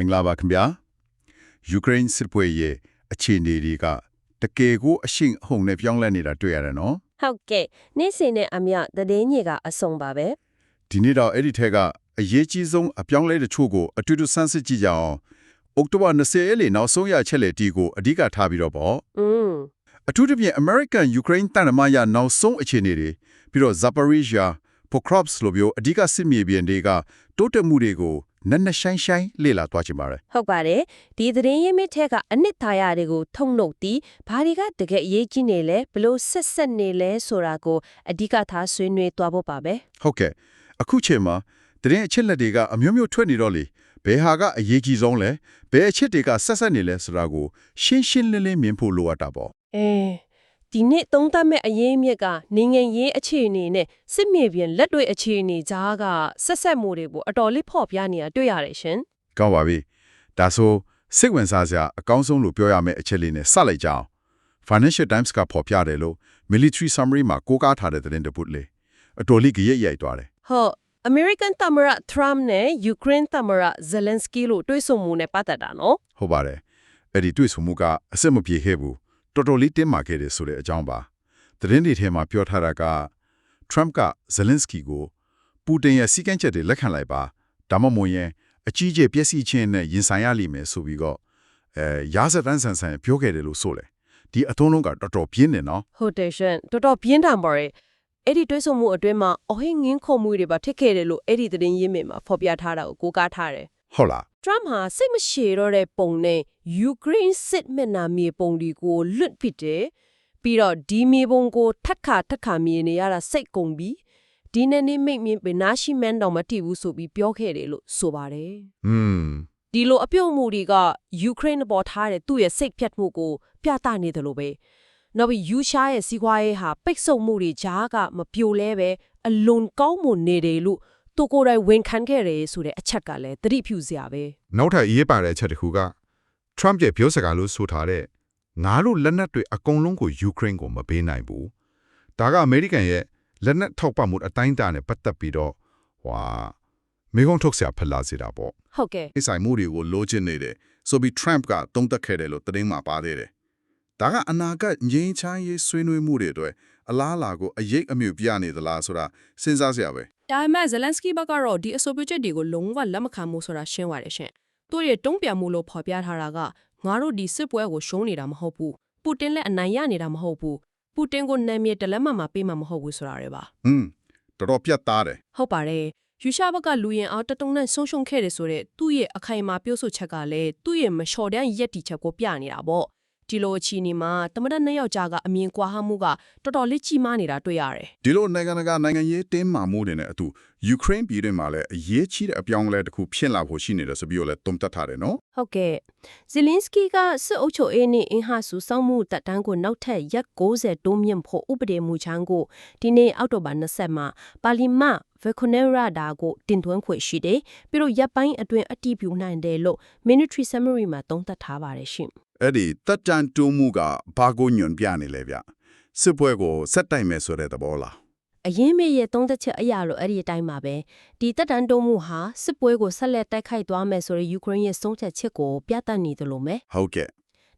မင်္ဂလာပါခင်ဗျာယူကရိန်းစစ်ပွဲရဲ့အခြေအနေတွေကတကယ်ကိုအရှိန်အဟုန်နဲ့ပြောင်းလဲနေတာတွေ့ရတယ်နော်ဟုတ်ကဲ့နေ့စဉ်နဲ့အမျှသတင်းကြီးကအဆုံးပါပဲဒီနေ့တော့အဲ့ဒီထက်ကအရေးကြီးဆုံးအပြောင်းလဲတချို့ကိုအတူတူဆန်းစစ်ကြည့်ကြအောင်အောက်တိုဘာ20ရက်နေ့နောက်ဆုံးရချက်လက်တီကိုအဓိကထားပြီးတော့ပေါ့อืมအထူးသဖြင့် American Ukraine တန်တမာရနောက်ဆုံးအခြေအနေတွေပြီးတော့ Zaporizhia Pokrovsk လိုမျိုးအဓိကစစ်မြေပြင်တွေကတိုးတက်မှုတွေကို နက်နက်ရှိုင်းရှိုင်းလေ့လာသွားချင်ပါတယ်ဟုတ်ပါတယ်ဒီသတင်းရင်းမြစ်ထက်ကအနှစ်သာရတွေကိုထုံနှုတ်ပြီးဘာတွေကတကယ်အရေးကြီးနေလဲဘလို့ဆက်ဆက်နေလဲဆိုတာကိုအဓိကထားဆွေးနွေးသွားဖို့ပါပဲဟုတ်ကဲ့အခုချိန်မှာတရင်အချက်လက်တွေကအမျိုးမျိုးထွက်နေတော့လေဘယ်ဟာကအရေးကြီးဆုံးလဲဘယ်အချက်တွေကဆက်ဆက်နေလဲဆိုတာကိုရှင်းရှင်းလင်းလင်းမြင်ဖို့လိုအပ်တာပေါ့အဲ ဒီနေ့သုံးသပ်မဲ့အရေးမြစ်ကနိုင်ငံရေးအခြေအနေနဲ့စစ်မြေပြင်လက်တွေ့အခြေအနေကြားကဆက်ဆက်မှုတွေကိုအတော်လေးဖော်ပြနေတာတွေ့ရတယ်ရှင်ကောင်းပါပြီဒါဆိုစိတ်ဝင်စားစရာအကောင်းဆုံးလို့ပြောရမယ့်အချက်လေးနဲ့စလိုက်ကြအောင် Financial Times ကဖော်ပြတယ်လို့ Military Summary မှာကိုးကားထားတဲ့သတင်းတစ်ပုဒ်လေအတော်လေးကြရက်ရိုက်သွားတယ်ဟုတ် American သမ္မတ Trump နဲ့ Ukraine သမ္မတ Zelensky လို့တွေ့ဆုံမှုနဲ့ပတ်သက်တာနော်ဟုတ်ပါတယ်အဲ့ဒီတွေ့ဆုံမှုကအစစ်မပြေခဲ့ဘူး တော်တော်လေးတင်းမာခဲ့တယ်ဆိုတဲ့အကြောင်းပါသတင်းတွေထဲမှာပြောထားတာက Trump က Zelensky ကိုပူတင်ရဲ့စီကံချက်တွေလက်ခံလိုက်ပါဒါမှမဟုတ်ရင်အကြီးကျယ်ပျက်စီးခြင်းနဲ့ရင်ဆိုင်ရလိမ့်မယ်ဆိုပြီးတော့အဲရာဇသန်းဆန်ဆန်ပြောခဲ့တယ်လို့ဆိုတယ်ဒီအထုံးလုံးကတော်တော်ပြင်းနေနော်ဟုတ်တယ်ရှင်တော်တော်ပြင်းထန်ပါတယ်အဲ့ဒီတွေ့ဆုံမှုအတွင်းမှာအဟိငင်းခုံမှုတွေပါထစ်ခဲ့တယ်လို့အဲ့ဒီသတင်းရင်းမြစ်မှာဖော်ပြထားတာကိုကိုးကားထားတယ် ဟုတ်လား Trump ဟာစိတ်မရှည်တော့တဲ့ပုံနဲ့ Ukraine စစ်မျက်နှာမြေပုံတွေကိုလွတ်ပစ်တယ်ပြီးတော့ဒီမြေပုံကိုထက်ခါထက်ခါမြင်နေရတာစိတ်ကုန်ပြီးဒီနေ့နေ့မိတ်မြင်ဘယ်နာရှိမန်းတော့မတည်ဘူးဆိုပြီးပြောခဲ့တယ်လို့ဆိုပါတယ်อืมဒီလိုအပြုတ်မှုတွေက Ukraine ပေါ်ထားတဲ့သူ့ရဲ့စိတ်ဖြတ်မှုကိုပြသနေတယ်လို့ပဲနောက်ပြီးယူရှားရဲ့စီးပွားရေးဟာပိတ်ဆို့မှုတွေကြားကမပြိုလဲပဲအလွန်ကောင်းမွန်နေတယ်လို့ သူကိုယ်တိုင်ဝန်ခံခဲ့တယ်ဆိုတဲ့အချက်ကလည်းသတိပြုစရာပဲနောက်ထပ်အရေးပါတဲ့အချက်တစ်ခုက Trump ရဲ့ပြောစကားလို့ဆိုထားတဲ့ငါတို့လက်နက်တွေအကုန်လုံးကိုယူကရိန်းကိုမပေးနိုင်ဘူးဒါကအမေရိကန်ရဲ့လက်နက်ထောက်ပံ့မှုအတိုင်းအတာနဲ့ပတ်သက်ပြီးတော့ဟွာမိကုံးထုတ်ဆရာဖလာစေတာပေါ့ဟုတ်ကဲ့အိဆိုင်မှုတွေကိုလိုချင်နေတယ်ဆိုပြီး Trump ကတုံးသက်ခဲ့တယ်လို့သတင်းမှာပါသေးတယ်ဒါကအနာဂတ်ငြိမ်းချမ်းရေးဆွေးနွေးမှုတွေအတွက်အလားအလာကိုအရေးအမြုပ်ပြနေသလားဆိုတာစဉ်းစားစရာပဲ ဒါပေမဲ့ဇလန်စကီဘက်ကတော့ဒီအဆိုပြုချက်တွေကိုလုံးဝလက်မခံဘူးဆိုတာရှင်းပါတယ်ရှင်။သူ့ရဲ့တုံ့ပြန်မှုလို့ဖော်ပြထားတာကငါတို့ဒီစစ်ပွဲကိုရှုံးနေတာမဟုတ်ဘူး။ပူတင်လည်းအနိုင်ရနေတာမဟုတ်ဘူး။ပူတင်ကိုနာမည်တလက်မှမပေးမှာမဟုတ်ဘူးဆိုတာတွေပါဟွန်းတော်တော်ပြတ်သားတယ်။ဟုတ်ပါတယ်။ယူရှာဘက်ကလူရင်အောင်တတုံနဲ့ဆုံးရှုံးခဲ့တယ်ဆိုတဲ့သူ့ရဲ့အခိုင်အမာပြောဆိုချက်ကလည်းသူ့ရဲ့မလျှော်တမ်းရက်တီချက်ကိုပြနေတာပေါ့။ ဒီလိုအခြေအနေမှာတမန်တော်နှစ်ယောက်ကြားကအမြင်ကွာဟမှုကတော်တော်လေးကြီးမားနေတာတွေ့ရတယ်။ဒီလိုနိုင်ငံတကာနိုင်ငံရေးတင်းမာမှုတွေနဲ့အတူယူကရိန်းပြည်တွင်းမှာလည်းအရေးကြီးတဲ့အပြောင်းအလဲတစ်ခုဖြစ်လာဖို့ရှိနေတယ်ဆိုပြီးတော့လည်းတုံ့တက်ထားတယ်နော်ဟုတ်ကဲ့ဇီလင်းစကီကစစ်အုပ်ချုပ်ရေးနဲ့အင်ဟာစုစောင့်မှုတပ်တန်းကိုနောက်ထပ်ရက်60တိုးမြင့်ဖို့ဥပဒေမူချမ်းကိုဒီနေ့အောက်တိုဘာ20မှာပါလီမန်ဗက်ကူနရာဒါကိုတင်သွင်းခွင့်ရှိတယ်ပြီးတော့ရပ်ပိုင်းအတွင်းအတည်ပြုနိုင်တယ်လို့ Military Summary မှာသုံးသပ်ထားပါတယ်ရှင် အဲ့ဒီတက်တန်တူမှုကဘာကိုညွန်ပြနေလဲဗျစစ်ပွဲကိုဆက်တိုက်မယ်ဆိုတဲ့သဘောလားအရင်မေရဲ့သုံးသက်ချက်အရာလို့အဲ့ဒီအတိုင်းပါပဲဒီတက်တန်တုံးမှုဟာစစ်ပွဲကိုဆက်လက်တိုက်ခိုက်သွားမယ်ဆိုတဲ့ယူကရိန်းရဲ့ဆုံးဖြတ်ချက်ကိုပြသနေတယ်လို့မယ်ဟုတ်ကဲ့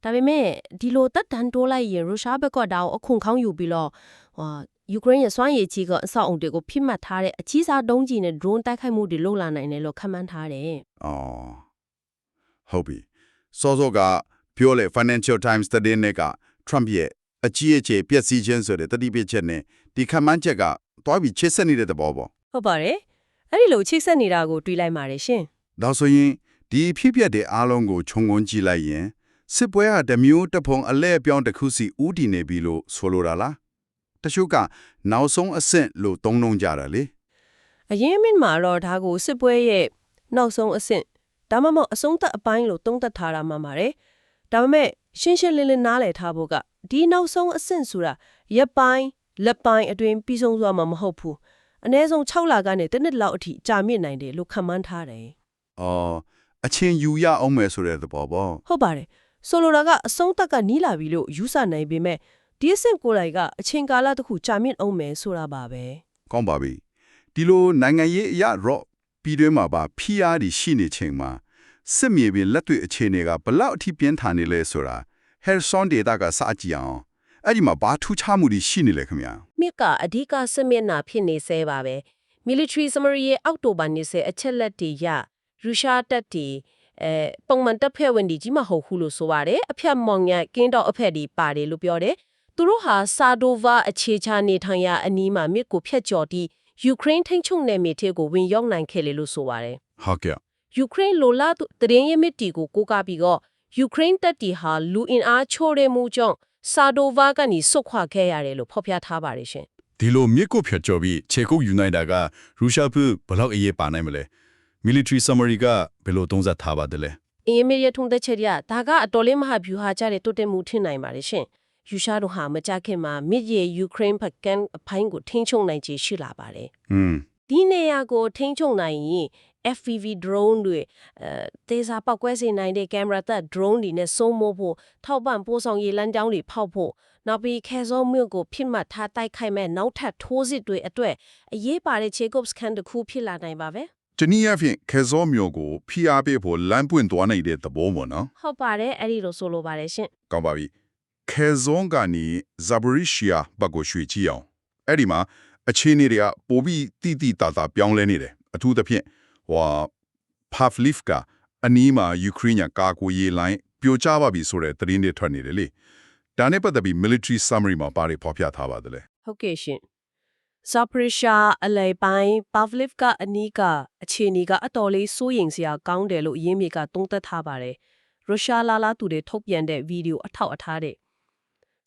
ဒါပေမဲ့ဒီလိုတက်တန်တိုးလိုက်ရင်ရုရှားဘက်ကဒါကိုအခွန်ခေါင်းယူပြီးတော့ဟာယူကရိန်းရဲ့စွမ်းရည်ကြီးကအဆောက်အုံတွေကိုဖိမှတ်ထားတဲ့အကြီးစားတုံးကြီးနဲ့ drone တိုက်ခိုက်မှုတွေလုပ်လာနိုင်တယ်လို့ခန့်မှန်းထားတယ်အော်ဟုတ်ပြီစောစောက ပြောလေ Financial Times သတင်းတွေက Trump ရဲ့အကြီးအကျယ်ပျက်စီးခြင်းဆိုတဲ့တတိပချက်နဲ့ဒီခန့်မှန်းချက်ကတွားပြီးချစ်ဆက်နေတဲ့သဘောပေါ့ဟုတ်ပါတယ်အဲ့ဒီလိုချိတ်ဆက်နေတာကိုတွေးလိုက်ပါတယ်ရှင်ဒါဆိုရင်ဒီဖြစ်ပျက်တဲ့အားလုံးကိုခြုံငုံကြည့်လိုက်ရင်စစ်ပွဲဟာတစ်မျိုးတစ်ဖုံအလဲအပြောင်းတစ်ခုစီဥတည်နေပြီလို့ဆိုလိုတာလားတချို့ကနောက်ဆုံးအဆင့်လို့သုံးနှုံကြတာလေအရင်မင်းမှာတော့ဒါကိုစစ်ပွဲရဲ့နောက်ဆုံးအဆင့်ဒါမှမဟုတ်အဆုံးသက်အပိုင်းလို့သုံးသပ်ထားတာမှန်ပါတယ် ဒါပေမဲ့ရှင်းရှင်းလင်းလင်းနားလည်ထားဖို့ကဒီနောက်ဆုံးအဆင့်ဆိုတာရပ်ပိုင်းလက်ပိုင်းအတွင်းပြီးဆုံးသွားမှာမဟုတ်ဘူးအနည်းဆုံး6လကနေတစ်နှစ်လောက်အထိကြာမြင့်နိုင်တယ်လို့ခန့်မှန်းထားတယ်အော်အချင်းယူရအောင်မယ်ဆိုတဲ့သဘောပေါ့ဟုတ်ပါတယ်ဆိုလိုတာကအဆုံးသက်ကနီးလာပြီလို့ယူဆနိုင်ပေမဲ့ဒီအဆင့်ကိုယ်တိုင်ကအချိန်ကာလတစ်ခုကြာမြင့်အောင်မယ်ဆိုတာပါပဲကောင်းပါပြီဒီလိုနိုင်ငံရေးအရတော့ပြည်တွင်းမှာပါ PR တွေရှိနေချိန်မှာ စစ်မြေပြင်လက်တွေ့အခြေအနေကဘလောက်အထိပြင်းထန်နေလဲဆိုတာ Harrison data ကစကြည့်အောင်အဲ့ဒီမှာဘာထူးခြားမှုတွေရှိနေလဲခင်ဗျာမြစ်ကအဓိကစစ်မျက်နှာဖြစ်နေသေးပါပဲ military summary ရဲ့အောက်တိုဘာ20အချက်လက်တွေရရုရှားတပ်တွေအဲပုံမှန်တပ်ဖွဲ့ဝင်တွေကြီးမဟုတ်ဘူးလို့ဆိုပါတယ်အဖျက်မောင်ညက်ကင်းတော့အဖက်တွေပါတယ်လို့ပြောတယ်သူတို့ဟာစာဒိုဗာအခြေချနေထိုင်ရာအနီးမှာမြစ်ကိုဖျက်ကျော်ပြီးယူကရိန်းထိန်းချုပ်နယ်မြေထဲကိုဝင်ရောက်နိုင်ခဲ့လေလို့ဆိုပါတယ်ဟုတ်ကဲ့ ယူကရိန်းလိုလားသူတရင်ရမစ်တီကိုကိုးကားပြီးတော့ယူကရိန်းတပ်တီဟာလူအင်အားချို့ရဲမှုကြောင့်စာဒိုဗာကနေစွတ်ခွာခဲ့ရတယ်လို့ဖော်ပြထားပါတယ်ရှင်ဒီလိုမြစ်ကိုဖြတ်ကျော်ပြီးခြေကုပ်ယူနိုင်တာကရုရှားဖုဘလောက်အရေးပါနိုင်မလဲ military summary ကဘယ်လိုသုံးသပ်ထားပါတယ်လဲအင်းမီရထုံတဲ့ချက်ရဒါကအတော်လေးမဟာဗျူဟာကြတဲ့တိုးတက်မှုထင်နိုင်ပါတယ်ရှင်ယူရှားတို့ဟာမကြခင်မှာမြစ်ရေယူကရိန်းဘက်ကန်အဖိုင်းကိုထိန်းချုပ်နိုင်ခြေရှိလာပါတယ်อืมဒီနေရာကိုထိန်းချုပ်နိုင်ရင် FPV drone တွေအဲသေစာပောက်ကွဲစေနိုင်တဲ့ကင်မရာတပ် drone တွေနဲ့စုံမိုးဖို့ထောက်ပံ့ပို့ဆောင်ရေးလမ်းကြောင်းတွေဖောက်ဖို့နောက်ပြီးခဲစောမြို့ကိုဖိမှတ်ထားတိုက်ခိုက်မဲ့နောက်ထပ်ထိုးစစ်တွေအတွက်အရေးပါတဲ့ Jacobs Can တစ်ခုဖြစ်လာနိုင်ပါပဲတနည်းအားဖြင့်ခဲစောမျိုးကိုဖိအားပေးဖို့လမ်းပွင့်သွားနေတဲ့သဘောပေါ့နော်ဟုတ်ပါတယ်အဲ့ဒီလိုဆိုလိုပါတယ်ရှင်ကောင်းပါပြီခဲစောကနေဇာဘရီရှီယာဘက်ကိုရွှေ့ကြည့်အောင်အဲ့ဒီမှာအခြေအနေတွေကပိုပြီးတိတိတသာပြောင်းလဲနေတယ်အထူးသဖြင့် ဟိုဖာဖလစ်ကအနီးမှာယူကရိန်းကကာကွယ်ရေးလိုင်းပြိုကျပါပြီဆိုတဲ့သတင်းတွေထွက်နေတယ်လေဒါနဲ့ပတ်သက်ပြီး military summary မှာပါတယ်ဖော်ပြထားပါတယ်လေဟုတ်ကဲ့ရှင်ဇာပရီရှာအလေပိုင်းပဗလစ်ကအနီးကအခြေအနေကအတော်လေးစိုးရိမ်စရာကောင်းတယ်လို့အရင်းမြေကသုံးသပ်ထားပါတယ်ရုရှားလာလာသူတွေထုတ်ပြန်တဲ့ဗီဒီယိုအထောက်အထားတွေ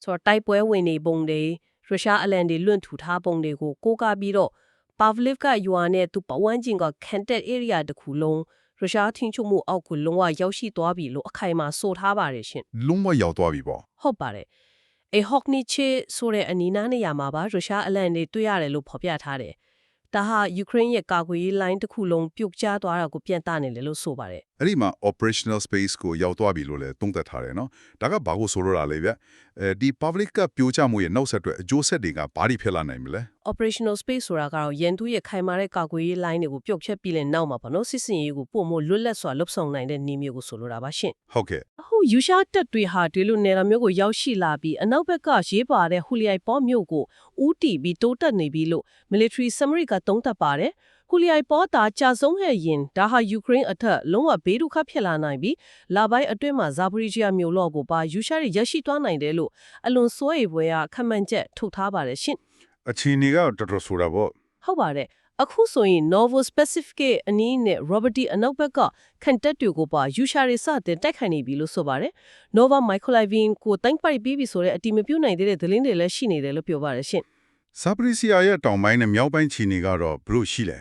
ဆိုတော့တိုက်ပွဲဝင်နေပုံတွေရုရှားအလံတွေလွန့်ထူထားပုံတွေကိုကိုးကားပြီးတော့ ပဗလစ်ကယူအာနဲ့သူပဝန်းကျင်ကကန်တက် area တစ်ခုလုံးရုရှားထင်းချုပ်မှုအောက်ကိုလုံးဝရောက်ရှိသွားပြီလို့အခိုင်အမာဆိုထားပါတယ်ရှင်လုံးဝရောက်သွားပြီပေါ့ဟုတ်ပါတယ်အေဟော့ကနီချေဆိုတဲ့အနီးနားနေရာမှာပါရုရှားအလံတွေတွေ့ရတယ်လို့ဖော်ပြထားတယ်။ဒါဟာယူကရိန်းရဲ့ကာကွယ်ရေးလိုင်းတစ်ခုလုံးပြုတ်ကျသွားတာကိုပြန်တနေတယ်လို့ဆိုပါတယ်အဲ့ဒီမှာ operational space ကိုရောက်သွားပြီလို့လည်းသုံးသပ်ထားတယ်နော်ဒါကဘာကိုဆိုလိုတာလဲဗျ အဲဒီ public ကပြိုကျမှုရဲ့နောက်ဆက်တွဲအကျိုးဆက်တွေကဘာတွေဖြစ်လာနိုင်မလဲ။ operational space ဆိုတာကတော့ရန်သူရဲ့ခိုင်မာတဲ့ကာကွယ်ရေးလိုင်းတွေကိုပြုတ်ချက်ပြီးလဲနောက်မှာပေါ့နော်စစ်စင်ရေးကိုပုံမလွတ်လပ်စွာလှုပ်ဆောင်နိုင်တဲ့နေမျိုးကိုဆိုလိုတာပါရှင်ဟုတ်ကဲ့။အခုယူရှားတပ်တွေဟာဒီလိုနေရာမျိုးကိုရောက်ရှိလာပြီးအနောက်ဘက်ကရေးပါတဲ့ဟူလီယိုင်ပေါ်မြို့ကိုဦးတီပြီးတိုးတက်နေပြီလို့ military summary ကသုံးသပ်ပါတယ်။ ဟူလီယိုင်ပေါ်တာကြာဆုံးခဲ့ရင်ဒါဟာယူကရိန်းအထက်လုံးဝဘေးဒုက္ခဖြစ်လာနိုင်ပြီးလာပိုင်းအတွင်းမှာဇာပရီဂျီယာမြို့လော့ကိုပါယူရှားရရရှိသွားနိုင်တယ်လို့အလွန်စိုးရိမ်ဖွယ်ရာခန့်မှန်းချက်ထုတ်ထားပါတယ်ရှင်အချင်းကြီးကတော်တော်ဆိုတာပေါ့ဟုတ်ပါတယ်အခုဆိုရင် Novo Specific အနည်းနဲ့ Robert D အနောက်ဘက်ကခန့်တက်တွေကိုပါယူရှာရီစတင်တိုက်ခိုက်နေပြီလို့ဆိုပါတယ် Nova Mykolaiv ကိုတိုင်းပိုက်ပြီးပြီဆိုတဲ့အတီမပြုတ်နိုင်သေးတဲ့သတင်းတွေလည်းရှိနေတယ်လို့ပြောပါတယ်ရှင်ဆာပရီစီယာရဲ့တောင်ပိုင်းနဲ့မြောက်ပိုင်းချီနေကတော့ဘလို့ရှိလဲ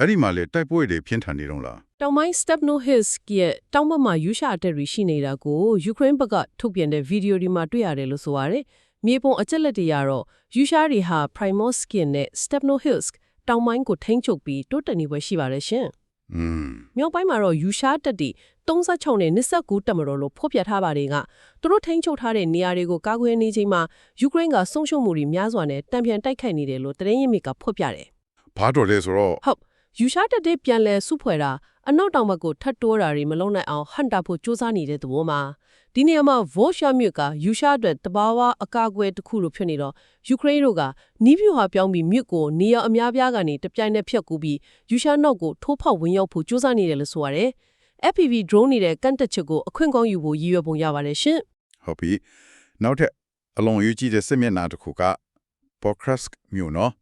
အဲ့ဒီမှာလေတိုက်ပွဲတွေပြင်းထန်နေတော့လားတောင်ပိုင်း Stepno Hills ရဲ့တောင်ဘက်မှာယူရှာအတက်တွေရှိနေတာကိုယူကရိန်းဘက်ကထုတ်ပြန်တဲ့ဗီဒီယိုဒီမှာတွေ့ရတယ်လို့ဆိုပါတယ်မြေပုံအချက်လက်တွေကတော့ယူရှာတွေဟာ Primorskian နဲ့ Stepno Hills တောင်ပိုင်းကိုထိန်းချုပ်ပြီးတိုးတက်နေပွဲရှိပါတယ်ရှင်อืมမြောက်ပိုင်းမှာတော့ယူရှားတက်တီ36နဲ့29တက်မတော်လို့ဖော်ပြထားပါတယ်ကသူတို့ထိန်းချုပ်ထားတဲ့နေရာတွေကိုကာကွယ်နေချိန်မှာယူကရိန်းကဆုံးရှုံးမှုတွေများစွာနဲ့တံပြန်တိုက်ခိုက်နေတယ်လို့တရင်ရမီကဖော်ပြတယ်ဘာတော်လဲဆိုတော့ဟုတ် ယူရှားတက်တဲ့ပြန်လဲစုဖွဲ့တာအနောက်တောင်ဘက်ကိုထပ်တိုးတာတွေမလုံးနိုင်အောင်ဟန်တာဖို့စူးစမ်းနေတဲ့သဘောမှာဒီနေရာမှာဗောရှာမြစ်ကယူရှားအတွက်တဘာဝအကာအကွယ်တစ်ခုလိုဖြစ်နေတော့ယူကရိန်းတို့ကနီးပြူဟာပြောင်းပြီးမြစ်ကိုနေရာအများပြားကနေတပြိုင်နက်ဖြတ်ကူးပြီးယူရှားနောက်ကိုထိုးဖောက်ဝင်ရောက်ဖို့စူးစမ်းနေတယ်လို့ဆိုရတယ် FPV drone နေတဲ့ကန့်တက်ချက်ကိုအခွင့်ကောင်းယူဖို့ရည်ရွယ်ပုံရပါတယ်ရှင်ဟုတ်ပြီနောက်ထပ်အလွန်အရေးကြီးတဲ့စစ်မျက်နှာတစ်ခုက Pokrovsk မြို့နော်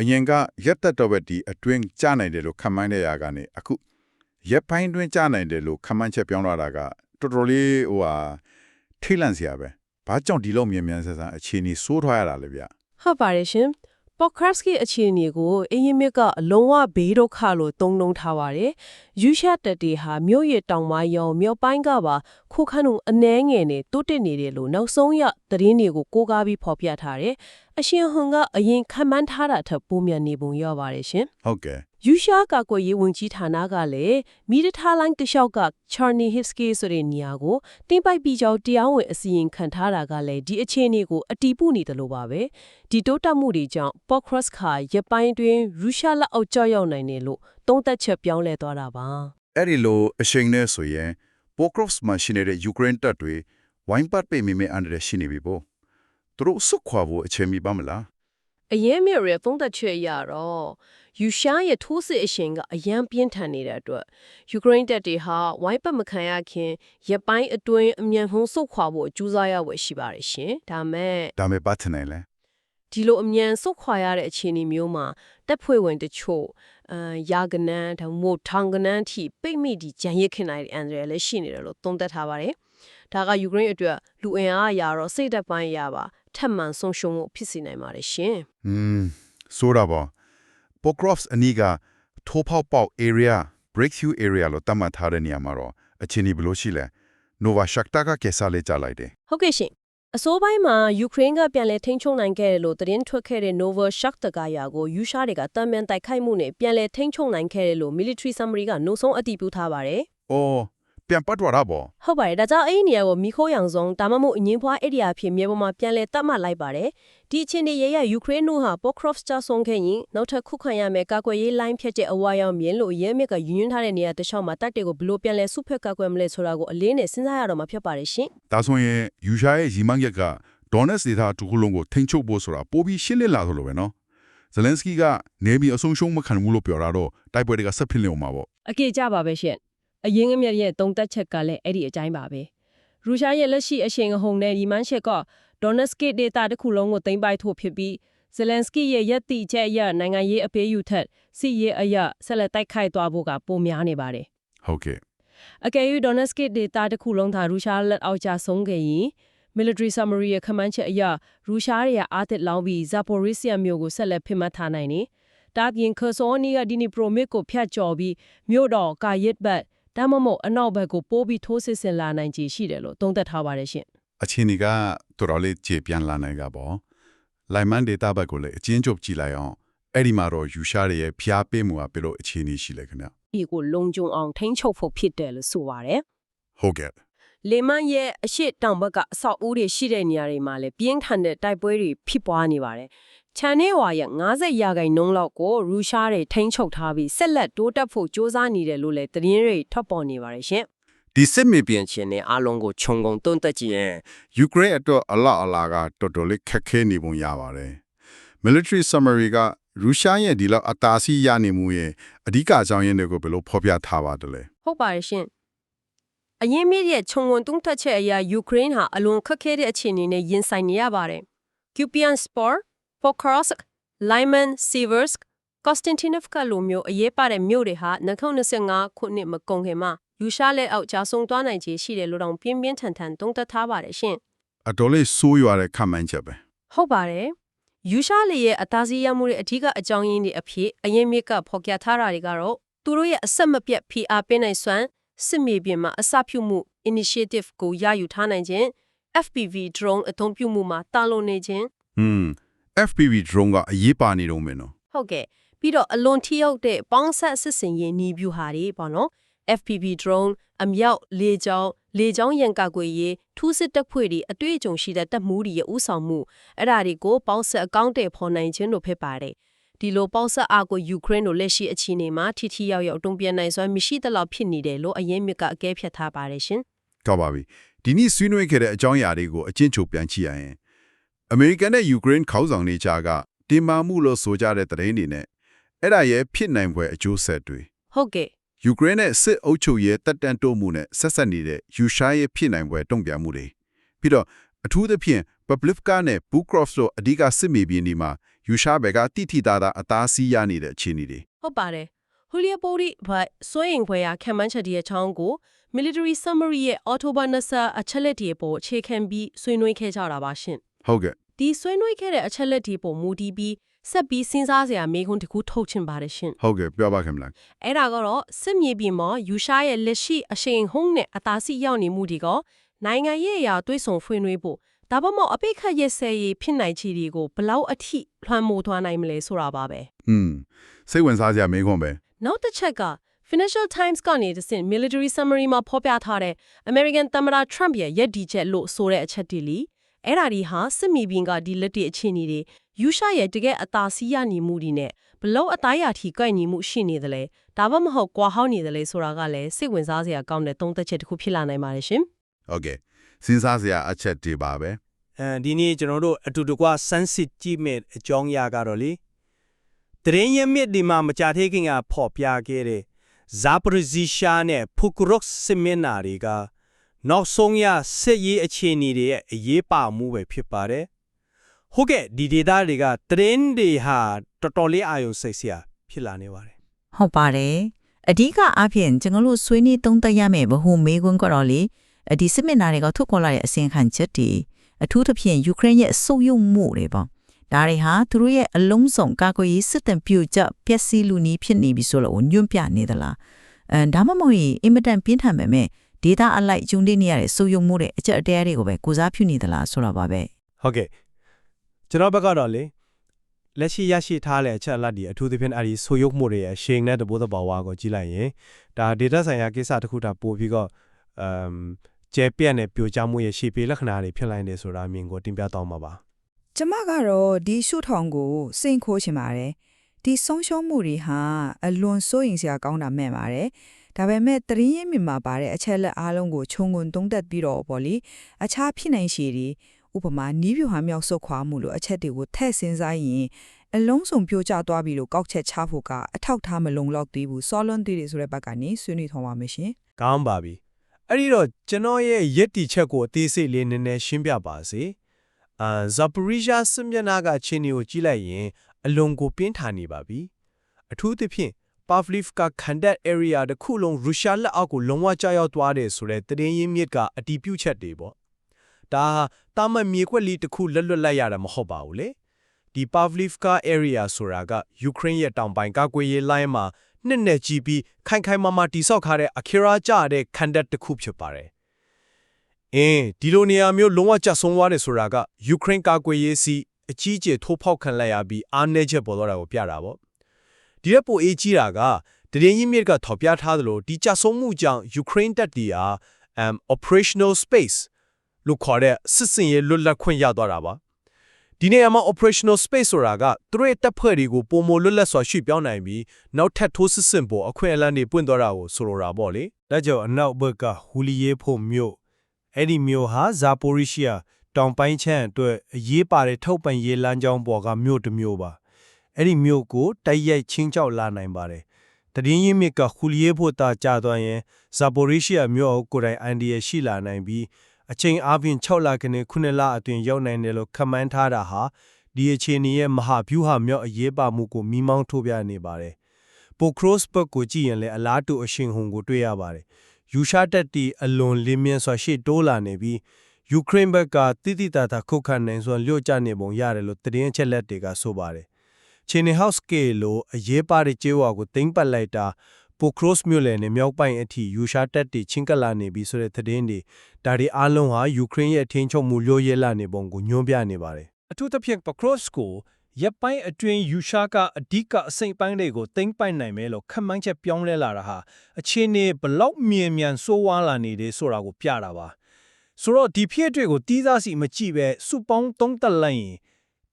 အရင်ကရက်သက်တော်ပဲဒီအတွင်းကျနိုင်တယ်လို့ခန့်မှန်းတဲ့ຢာကနေအခုရက်ပိုင်းတွင်းကျနိုင်တယ်လို့ခန့်မှန်းချက်ပြောင်းလာတာကတော်တော်လေးဟိုဟာထိတ်လန့်စရာပဲဘာကြောင့်ဒီလိုမြန်မြန်ဆန်ဆန်အခြေအနေစိုးထွားရတာလဲဗျဟုတ်ပါတယ်ရှင်ပေါ့ခရက်စကီအခြေအနေကိုအရင်မြစ်ကအလုံးဝဘေးဒုက္ခလို့သုံးနှုန်းထားပါတယ်။ယူရှာတက်တီဟာမြို့ရဲ့တောင်ပိုင်းရောမြောက်ပိုင်းကပါခိုးခန်းုံအနှဲငယ်နဲ့တိုးတက်နေတယ်လို့နောက်ဆုံးရသတင်းတွေကိုကိုးကားပြီးဖော်ပြထားတယ်။အရှင်ဟွန်ကအရင်ခံမှန်းထားတာထက်ပိုမြန်နေပုံရပါတယ်ရှင်။ဟုတ်ကဲ့ယူရှားကာကွယ်ရေးဝန်ကြီးဌာနကလည်းမိဒထားလိုင်းတစ်လျှောက်က Charny Hivsky ဆိုတဲ့နေရာကိုတင်ပိုက်ပြီးကြောင်းတရားဝင်အစီရင်ခံထားတာကလည်းဒီအခြေအနေကိုအတီးပူနေတယ်လို့ပါပဲဒီတိုးတက်မှုတွေကြောင့် Pokrovsk ခါရပိုင်းတွင်ရုရှားလက်အောက်ကြောက်ရောက်နိုင်တယ်လို့သုံးသက်ချက်ပြောင်းလဲသွားတာပါအဲ့ဒီလိုအချိန်နဲ့ဆိုရင် Pokrovsk မှာရှိနေတဲ့ Ukraine တပ်တွေဝိုင်းပတ်ပိတ်မိမဲ့အန္တရာယ်ရှိနေပြီပေါ့သူတို့စုခွာဖို့အချိန်မီပါမလားအရင်မြရသုံးသက်ချက်ရတော့ယူရှားရဲ့ထိုးစစ်အရှင်ကအရန်ပြင်းထန်နေတဲ့အတွက်ယူကရိန်းတပ်တွေဟာဝိုင်းပတ်မခံရခင်ရပိုင်းအတွင်းအမြန်ဆုံးဆုတ်ခွာဖို့ကြိုးစားရဝယ်ရှိပါတယ်ရှင်ဒါမဲ့ဒါမဲ့ပတ်ထနေလဲဒီလိုအမြန်ဆုတ်ခွာရတဲ့အခြေအနေမျိုးမှာတပ်ဖွဲ့ဝင်တချို့ အာယာကနန်းဒါမှမဟုတ်ထောင်ကနန်းထိပိတ်မိဒီကြံရစ်ခင်နိုင်တဲ့အန်ဒရယ်လည်းရှိနေတယ်လို့သုံးသပ်ထားပါတယ်ဒါကယူကရိန်းအတွက်လူအင်အားအရာတော့စိတ်သက်ပိုင်းရပါထပ်မံဆုံးရှုံးမှုဖြစ်စေနိုင်ပါတယ်ရှင်။อืมဆိုတာပေါ့ Pokrovsk အနီးကထိုးပေါက်ပေါက် area breakthrough area လို့တတ်မှတ်ထားတဲ့နေရာမှာတော့အချင်းဒီဘယ်လို့ရှိလဲ Nova Shakhtar ကကဲစားလေးကြလိုက်တယ်ဟုတ်ကဲ့ရှင် အစိုးပိုင်းမှာယူကရိန်းကပြန်လည်ထိန်းချုပ်နိုင်ခဲ့တယ်လို့သတင်းထွက်ခဲ့တဲ့ Nova Shakhtar ရာကိုယူရှားတွေကတမ်းမြန်တိုက်ခိုက်မှုနဲ့ပြန်လည်ထိန်းချုပ်နိုင်ခဲ့တယ်လို့ military summary ကနှုတ်ဆုံးအတည်ပြုထားပါတယ်။အော် ပြန်ပတ်သွားတာပေါ့ဟုတ်ပါတယ်ဒါကြောင့်အဲ့ဒီနေရာကိုမိခိုးရောင်စုံဒါမှမဟုတ်အငင်းဖွားဧရိယာဖြစ်မြေပေါ်မှာပြန်လည်တတ်မှတ်လိုက်ပါတယ်ဒီအချင်းတွေရရယူကရိန်းတို့ဟာ Pokrovsk ကျဆုံးခဲ့ရင်နောက်ထပ်ခုခံရမယ့်ကာကွယ်ရေး line ဖြတ်တဲ့အဝါရောင်မြင်လို့ရဲမြစ်ကယူညွှန်းထားတဲ့နေရာတစ်လျှောက်မှာတပ်တွေကိုဘယ်လို့ပြန်လည်ဆုဖက်ကာကွယ်မလဲဆိုတာကိုအလေးနဲ့စဉ်းစားရတော့မှာဖြစ်ပါတယ်ရှင်။ဒါဆိုရင်ယူရှားရဲ့ရီမန်းရက်က Donetsk ဒေသတစ်ခုလုံးကိုထိန်းချုပ်ဖို့ဆိုတာပိုပြီးရှင်းလင်းလာသလိုပဲနော်။ Zelensky ကနေပြီးအဆုံးရှုံးမခံဘူးလို့ပြောတာတော့တိုက်ပွဲတွေကဆက်ဖြစ်နေအောင်မှာပေါ့အကေကြပါပဲရှင် အရင်အမြတ်ရဲ့တုံတက်ချက်ကလည်းအဲ့ဒီအတိုင်းပါပဲရုရှားရဲ့လက်ရှိအရှင်အဟုန်နဲ့ဒီမန်ရှက်ကဒေါနက်စကစ်ဒေတာတစ်ခုလုံးကိုသိမ်းပိုက်ထုတ်ဖြစ်ပြီးဇယ်လန်စကီရဲ့ရက်တီချက်အရနိုင်ငံရေးအပေးယူထက်စီရေးအရဆက်လက်တိုက်ခိုက်သွားဖို့ကပိုများနေပါတယ်။ဟုတ်ကဲ့အကယ်၍ Donetsk data တစ်ခုလုံးသာရုရှားလက်အောက်ကျဆုံးခဲ့ရင် military summary ရဲ့ခန့်မှန်းချက်အရရုရှားရဲ့အားတက်လောင်းပြီး Zaporizhia မြို့ကိုဆက်လက်ဖိမှတ်ထားနိုင်နေ။ဒါပြင် Kherson ကဒီနီပရိုမစ်ကိုဖျက်ကျော်ပြီးမြို့တော်ကာယစ်ဘတ် ဒါမှမဟုတ်အနောက်ဘက်ကိုပိုးပြီးထိုးစစ်ဆင်လာနိုင်ခြေရှိတယ်လို့သုံးသပ်ထားပါတယ်ရှင်အချင်းဒီကတော်တော်လေးခြေပြန်လာနိုင်ကြပေါ့။လိုင်မန်ဒေတာဘက်ကိုလည်းအချင်းချုပ်ကြည့်လိုက်အောင်အဲ့ဒီမှာတော့ယူရှားရဲ့ဖျားပေးမှုကဘယ်လိုအခြေအနေရှိလဲခင်ဗျ။ဒီကိုလုံခြုံအောင်ထိန်းချုပ်ဖို့ဖြစ်တယ်လို့ဆိုပါတယ်။ဟုတ်ကဲ့ လေမန်ရဲ့အရှိတောင်ဘက်ကအဆောက်အဦတွေရှိတဲ့နေရာတွေမှာလည်းပြင်းထန်တဲ့တိုက်ပွဲတွေဖြစ်ပွားနေပါတယ်။ချန်နေဝါရဲ့90ရာခိုင်နှုန်းလောက်ကိုရုရှားတွေထိန်းချုပ်ထားပြီးဆက်လက်တိုးတက်ဖို့စ조사နေတယ်လို့လည်းသတင်းတွေထွက်ပေါ်နေပါတယ်ရှင်ဒီစစ်မြေပြင်ချင်းနဲ့အားလုံးကိုခြုံငုံတွန်းတက်ကြည့်ရင်ယူကရိန်းအတွက်အလားအလာကတော်တော်လေးခက်ခဲနေပုံရပါတယ် military summary ကရုရှားရဲ့ဒီလောက်အတားဆီးရနေမှုရဲ့အဓိကအကြောင်းရင်းတွေကိုဘယ်လိုဖော်ပြထားပါတယ်လဲ။ဟုတ်ပါတယ်ရှင်။ အရင်မြစ်ရဲ့ခြုံငုံတုံးတက်ချက်အရာယူကရိန်းဟာအလွန်ခက်ခဲတဲ့အခြေအနေနဲ့ရင်ဆိုင်နေရပါတယ်။ Kupian Spor, Pokrovsk, Lyman, Siversk, Konstantinovka လိုမျိုးအရေးပါတဲ့မြို့တွေဟာ2025ခုနှစ်မကုန်ခင်မှာယူရှားလက်အောက်ကျဆုံးသွားနိုင်ခြေရှိတယ်လို့တော့ပြင်းပြင်းထန်ထန်တုံးတက်ထားပါတယ်ရှင်။အတော်လေးဆိုးရွားတဲ့ခန့်မှန်းချက်ပဲဟုတ်ပါတယ်ယူရှားလေရဲ့အသားစီးရမှုရဲ့အထူးအကြောင်းရင်းတွေအဖြစ်အရင်မြစ်ကဖော်ပြထားတာတွေကတော့သူတို့ရဲ့အဆက်မပြတ် PR ပေးနိုင်စွမ်း စစ်မြေပြင်မှာအစပြုမှု initiative ကိုရယူထားနိုင်ခြင်း FPV drone အသုံးပြုမှုမှာတာလွန်နေခြင်းဟွန်း FPV drone ကအရေးပါနေတော့မယ်နော်ဟုတ်ကဲ့ပြီးတော့အလွန်ထိရောက်တဲ့ပေါင်းဆက်စစ်စင်ရေးနီးဗျူဟာတွေပေါ့နော် FPV drone အမြောက်လေကြောင်းလေကြောင်းရန်ကာကွယ်ရေးထူးစစ်တပ်ဖွဲ့တွေအတွေ့အကြုံရှိတဲ့တပ်မှုတွေရဲ့ဥဆောင်မှုအဲ့ဒါတွေကိုပေါင်းဆက်အကောင့်တွေဖော်နိုင်ခြင်းတို့ဖြစ်ပါတယ် ဒီလိုပေါင်းဆက်အားကိုယူကရိန်းတို့လက်ရှိအခြေအနေမှာထိထိရောက်ရောက်တုံ့ပြန်နိုင်စွမ်းမရှိသလောက်ဖြစ်နေတယ်လို့အရင်မြစ်ကအကဲဖြတ်ထားပါတယ်ရှင်ကောက်ပါပြီဒီနေ့ဆွေးနွေးခဲ့တဲ့အကြောင်းအရာတွေကိုအချင်းချုပ်ပြန်ကြည့်ရရင်အမေရိကန်နဲ့ယူကရိန်းခေါင်းဆောင်တွေကြားကတင်မာမှုလို့ဆိုကြတဲ့သတင်းတွေနဲ့အဲ့ဒါရဲ့ဖြစ်နိုင်ဖွယ်အကျိုးဆက်တွေဟုတ်ကဲ့ယူကရိန်းနဲ့စစ်အုပ်ချုပ်ရေးတက်တန်တိုးမှုနဲ့ဆက်ဆက်နေတဲ့ယူရှားရဲ့ဖြစ်နိုင်ဖွယ်တုံ့ပြန်မှုတွေပြီးတော့အထူးသဖြင့် Pavlivka နဲ့ Bukrovsk တို့အဓိကစစ်မြေပြင်တွေမှာ ယူရှားဘက်ကတိထိတာတာအသားစီးရနေတဲ့အခြေအနေတွေဟုတ်ပါတယ်ဟူလီယပိုရီဘတ်စွရင်ခွဲရခံမှန်းချက်ဒီရဲ့ချောင်းကို military summary ရဲ့ October 20အချက်လက်တွေပေါ်အခြေခံပြီးဆွေးနွေးခဲ့ကြတာပါရှင်ဟုတ်ကဲ့ဒီဆွေးနွေးခဲ့တဲ့အချက်လက်တွေပေါ်မူတည်ပြီးဆက်ပြီးစဉ်းစားစရာမေးခွန်းတစ်ခုထုတ်ချင်ပါတယ်ရှင်ဟုတ်ကဲ့ပြောပါခင်ဗျာအဲ့ဒါကတော့စစ်မြေပြင်မှာယူရှားရဲ့လက်ရှိအရှိန်ဟုန်နဲ့အသာစီရောက်နေမှုတွေကနိုင်ငံရေးအရာတွေးဆုံဖွင့်နှွေးဖို့ ဒါမှမဟုတ်အပိတ်ခတ်ရဲ့ဆယ်ရည်ဖြစ်နိုင်ချေတွေကိုဘလောက်အထိလွှမ်းမိုးသွားနိုင်မလဲဆိုတာပါပဲอืมစိတ်ဝင်စားစရာမေးခွန်းပဲနောက်တစ်ချက်က Financial Times ကနေတစ်ဆင့် military summary မှာဖော်ပြထားတဲ့ American သမ္မတ Trump ရဲ့ရည်တည်ချက်လို့ဆိုတဲ့အချက်တွေလीအဲ့ဒါဒီဟာစစ်မီဘင်းကဒီလက်တွေအခြေအနေတွေယူရှာရဲ့တကယ်အသာစီးရနေမှုတွေနဲ့ဘလို့အသားရထီကိုက်ညီမှုရှိနေတယ်လဲဒါမှမဟုတ်ကွာဟောင်းနေတယ်လဲဆိုတာကလည်းစိတ်ဝင်စားစရာကောင်းတဲ့သုံးသက်ချက်တစ်ခုဖြစ်လာနိုင်ပါတယ်ရှင်ဟုတ်ကဲ့စဉ်းစားစရာအချက်တွေပါပဲ အဲဒီနေ့ကျွန်တော်တို့အတူတကွဆန်းစစ်ကြည့်မဲ့အကြောင်းအရာကတော့လေတရင်ရမြစ်ဒီမှာမကြသေးခင်ကဖော်ပြခဲ့တဲ့ဇာပရဇီရှာနဲ့ဖူကရုတ်စမင်နာတွေကနောက်ဆုံးရစစ်ရေးအခြေအနေတွေရဲ့အရေးပါမှုပဲဖြစ်ပါတယ်ဟုတ်ကဲ့ဒီဒေတာတွေကတရင်တွေဟာတော်တော်လေးအာရုံစိတ်စရာဖြစ်လာနေပါတယ်ဟုတ်ပါတယ်အဓိကအားဖြင့်ကျွန်တော်တို့ဆွေးနွေးသုံးသပ်ရမယ့်ဘဟုမေးခွန်းကတော့လေအဒီစစ်မျက်နှာတွေကထုတ်ပေါ်လာတဲ့အစင်ခံချက်တွေ အထူးသဖြင့်ယူကရိန်းရဲ့အဆုပ်ယုပ်မှုတွေပေါ့ဒါတွေဟာသူတို့ရဲ့အလုံးစုံကာကွယ်ရေးစစ်တမ်းပြုတ်ချက်ပျက်စီးလူနီးဖြစ်နေပြီဆိုလို့ညွန့်ပြနေသလားအဲဒါမှမဟုတ်ရင်အင်မတန်ပြင်းထန်ပေမဲ့ဒေတာအလိုက်ကျုံနေရတဲ့ဆုပ်ယုပ်မှုတွေအချက်အတဲတွေကိုပဲကိုစားပြုနေသလားဆိုတော့ပါပဲဟုတ်ကဲ့ကျွန်တော်ဘက်ကတော့လေလက်ရှိရရှိထားတဲ့အချက်အလက်ဒီအထူးသဖြင့်အဲဒီဆိုရုပ်မှုတွေရဲ့ရှင်းတဲ့တဘောတဘာဝကိုကြည့်လိုက်ရင်ဒါ data ဆိုင်ရာကိစ္စတစ်ခုတာပို့ပြီးတော့အမ် ကျဲပြန့်တဲ့ပြိုကျမှုရဲ့ရှေ့ပြေလက္ခဏာတွေဖြစ်လာနေတယ်ဆိုတာအမြင်ကိုတင်ပြတော့မှာပါကျမကတော့ဒီရှုထောင်ကိုစိန်ခိုးချင်ပါတယ်ဒီဆုံးရှုံးမှုတွေဟာအလွန်စိုးရင်စရာကောင်းတာမဲ့ပါတယ်ဒါပေမဲ့တရင်ရင်မြင်မှာပါတဲ့အချက်လက်အားလုံးကိုခြုံငုံသုံးသက်ပြီးတော့ပေါ့လေအခြားဖြစ်နိုင်ရှည်တွေဥပမာနီးပြူဟာမြောက်ဆုတ်ခွာမှုလို့အချက်တွေကိုထည့်စဉ်းစားရင်အလုံးစုံပြိုကျသွားပြီလို့ကောက်ချက်ချဖို့ကအထောက်ထားမလုံလောက်သေးဘူးစောလွန်းသေးတယ်ဆိုတဲ့ဘက်ကနေဆွေးနွေးထောင်းပါမယ်ရှင်ကောင်းပါပြီ အဲ့ဒီတော့ကျွန်တော်ရဲ့ယက်တီချက်ကိုအသေးစိတ်လေးနည်းနည်းရှင်းပြပါစေအာဇာပရီရှားစစ်မျက်နှာကချင်းတွေကိုကြည့်လိုက်ရင် အလွန်ကိုပြင်းထန်နေပါပြီအထူးသဖြင့် Pavlivka Khandat area တခုလုံးရုရှားလက်အောက်ကိုလုံးဝကြောက်ရောက်သွားတယ်ဆိုတဲ့တရင်ရင်းမြစ်ကအတီးပြုတ်ချက်တွေပေါ့ဒါဟာတာမန်မြေခွက်လေးတစ်ခုလက်လွတ်လိုက်ရတာမဟုတ်ပါဘူးလေဒီ Pavlivka area ဆိုတာကယူကရိန်းရဲ့တောင်ပိုင်းကာကွယ်ရေးလိုင်းမှာ နှစ်နဲ့ကြီးပြီးခိုင်ခိုင်မာမာတိဆောက်ထားတဲ့ Akira ကြတဲ့ခန္ဓာတစ်ခုဖြစ်ပါတယ်။အင်းဒီလိုနေရာမျိုးလုံးဝကျဆုံးသွားတယ်ဆိုတာကယူကရိန်းကာကွယ်ရေးစီအကြီးအကျယ်ထိုးဖောက်ခံလိုက်ရပြီးအားနည်းချက်ပေါ်တော့တာကိုပြတာပေါ့။ဒီရက်ပိုအေးကြီးတာကတရင်ကြီးမြစ်ကထော်ပြထားသလိုဒီကျဆုံးမှုကြောင့်ယူကရိန်းတပ်တွေဟာ um operational space လို့ခေါ်တဲ့စစ်စင်ရေးလွတ်လပ်ခွင့်ရသွားတာပါ။ ဒီနေရာမှာ operational space ဆိုတာကသူတို့ရဲ့တပ်ဖွဲ့တွေကိုပုံမလွတ်လပ်စွာရွှေ့ပြောင်းနိုင်ပြီးနောက်ထပ်ထိုးစစ်ဆင်ဖို့အခွင့်အလမ်းတွေပွင့်သွားတာကိုဆိုလိုတာပေါ့လေ။ဒါကြောင့်အနောက်ဘက်ကဟူလီယေဖို့မြို့အဲ့ဒီမြို့ဟာဇာပိုရီရှီယာတောင်ပိုင်းချမ်းအတွက်အရေးပါတဲ့ထုတ်ပန်ရေးလမ်းကြောင်းပေါ်ကမြို့တစ်မြို့ပါ။အဲ့ဒီမြို့ကိုတိုက်ရိုက်ချင်းချောက်လာနိုင်ပါတယ်။တရင်ရင်မြစ်ကဟူလီယေဖို့တာကြာသွားရင်ဇာပိုရီရှီယာမြို့ကိုယ်တိုင်အန်ဒီရရှိလာနိုင်ပြီး အချိန်အားဖြင့်6လခနဲ့9လအတွင်းရောက်နိုင်တယ်လို့ခန့်မှန်းထားတာဟာဒီအခြေအနေရဲ့မဟာဗျူဟာမြောက်အရေးပါမှုကိုမိမောင်းထိုးပြနေပါတယ်။ပိုခရိုစဘတ်ကိုကြည့်ရင်လည်းအလားတူအရှင်ဟုန်ကိုတွေ့ရပါတယ်။ယူရှားတက်တီအလွန်လင်းမြစွာရှေ့တိုးလာနေပြီးယူကရိန်းဘက်ကတိတိတသာခုတ်ခတ်နိုင်စွာလျှို့ကျနေပုံရတယ်လို့သတင်းအချက်လက်တွေကဆိုပါတယ်။ချီနီဟောက်စ်ကေလိုအရေးပါတဲ့ကျေးဝါကိုသိမ့်ပတ်လိုက်တာ ပိုခရိုစ်မြို့နယ်နဲ့မြောက်ပိုင်းအထိယူရှားတက်တီချင်းကပ်လာနေပြီဆိုတဲ့သတင်းတွေဒါတွေအားလုံးဟာယူကရိန်းရဲ့ထိန်းချုပ်မှုလျို့ရဲလာနေပုံကိုညွှန်းပြနေပါတယ်အထူးသဖြင့်ပိုခရိုစ်ကိုရပ်ပိုင်းအတွင်းယူရှားကအဓိကအစိမ့်ပိုင်းတွေကိုသိမ့်ပိုက်နိုင်မယ်လို့ခန့်မှန်းချက်ပြောင်းလဲလာတာဟာအခြေအနေဘလောက်မြင်မြန်ဆိုးဝါးလာနေတယ်ဆိုတာကိုပြတာပါဆိုတော့ဒီဖြစ်တွေကိုတီးသားစီမကြည့်ပဲစုပေါင်းသုံးသက်လိုက်ရင်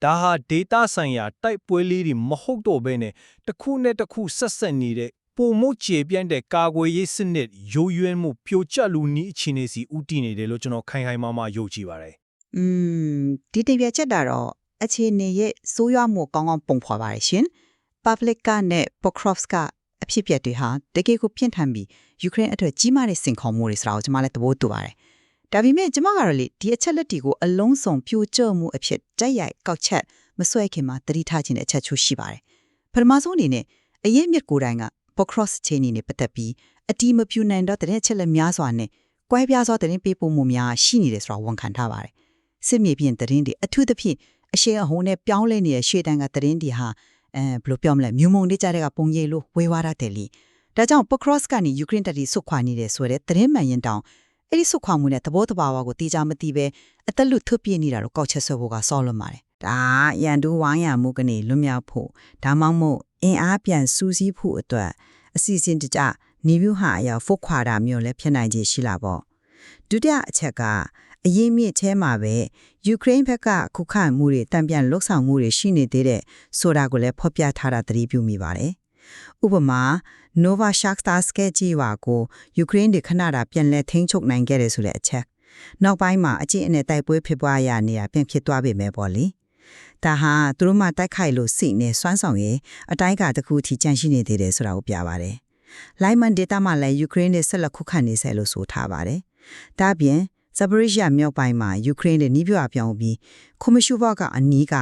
ဒါဟာ data ဆိုင်ရာတိုက်ပွဲလေးတွေမဟုတ်တော့ဘဲနဲ့တစ်ခုနဲ့တစ်ခုဆက်ဆက်နေတဲ့ ပုံမှုခြေပြန့်တဲ့ကာကွယ်ရေးစနစ်ရိုးရွဲမှုပြိုကျလူနီးအခြေအနေစီဥတည်နေတယ်လို့ကျွန်တော်ခိုင်ခိုင်မာမာယုံကြည်ပါတယ်อืมဒီတင်ပြချက်တာတော့အခြေအနေရဲ့စိုးရွားမှုကောင်းကောင်းပုံဖော်ပါတယ်ရှင် Pavlika နဲ့ Pokrovska အဖြစ်အပျက်တွေဟာတကယ်ကိုပြင်းထန်ပြီးယူကရိန်းအတွက်ကြီးမားတဲ့စင်ခေါ်မှုတွေဆိုတာကိုကျွန်မလည်းသဘောတူပါတယ်ဒါပေမဲ့ကျွန်မကတော့လေဒီအချက်လက်တွေကိုအလုံးစုံပြိုကျမှုအဖြစ်တိုက်ရိုက်ကောက်ချက်မဆွဲခင်မှာတတိထားခြင်းတဲ့အချက်ချို့ရှိပါတယ်ပထမဆုံးအနေနဲ့အရင်မြစ်ကိုယ်တိုင်က Pokros ချင်းနေနဲ့ပတ်သက်ပြီးအတီးမပြူနိုင်တော့တဲ့အချက်လက်များစွာနဲ့ကွဲပြားသောတဲ့ပေးပို့မှုများရှိနေတယ်ဆိုတာဝန်ခံထားပါတယ်စစ်မြေပြင်သတင်းတွေအထူးသဖြင့်အရှိန်အဟုန်နဲ့ပြောင်းလဲနေတဲ့ရှေ့တန်းကသတင်းတွေဟာအဲဘယ်လိုပြောမလဲမြုံမုံလေးကြတဲ့ကပုံရိပ်လို့ဝေဝါဒတယ်လီဒါကြောင့် Pokros ကနေယူကရိန်းတပ်တွေဆုတ်ခွာနေတယ်ဆိုတဲ့သတင်းမှန်ရင်တောင်အဲ့ဒီဆုတ်ခွာမှုနဲ့သဘောတဘာဝကိုတေချာမသိပဲအသက်လူထွတ်ပြနေတာတော့ကောက်ချက်ဆွဲဖို့ကစောလွန်ပါတယ်ဒါရန်တူဝိုင်းရမှုကနေလွတ်မြောက်ဖို့ဒါမှမဟုတ် အင်အားပြန်စူးစီးဖို့အတွက်အစီအစဉ်တကျနေဗျူဟာအရာဖုတ်ခွာတာမျိုးလည်းဖြစ်နိုင်ခြေရှိလာပေါ့ဒုတိယအချက်ကအရေးမြစ်ထဲမှာပဲယူကရိန်းဘက်ကခုခံမှုတွေတံပြန်လှုပ်ဆောင်မှုတွေရှိနေသေးတဲ့ဆိုတာကိုလည်းဖော်ပြထားတာသတိပြုမိပါတယ်။ဥပမာ Nova Shakhtarsk ကြီးဝါကိုယူကရိန်းတွေခဏတာပြန်လဲထိန်းချုပ်နိုင်ခဲ့တယ်ဆိုတဲ့အချက်။နောက်ပိုင်းမှာအကျင့်အနဲ့တိုက်ပွဲဖြစ်ပွားရနေတာပြန်ဖြစ်သွားပြီမဲ့ပေါ့လေ။ ဒါဟာသူတို့မှတိုက်ခိုက်လို့စိနေစွမ်းဆောင်ရည်အတိုင်းကတစ်ခုထိကြန့်ရှိနေသေးတယ်ဆိုတာကိုပြပါတယ်။ Lyman data မှာလည်းယူကရိန်းနဲ့ဆက်လက်ခုခံနေဆဲလို့ဆိုထားပါတယ်။ဒါ့အပြင်ဇပရိရှမြောက်ပိုင်းမှာယူကရိန်းနဲ့နီးပြပြောင်းပြီးခွန်မရှုဘော့ကအနီးက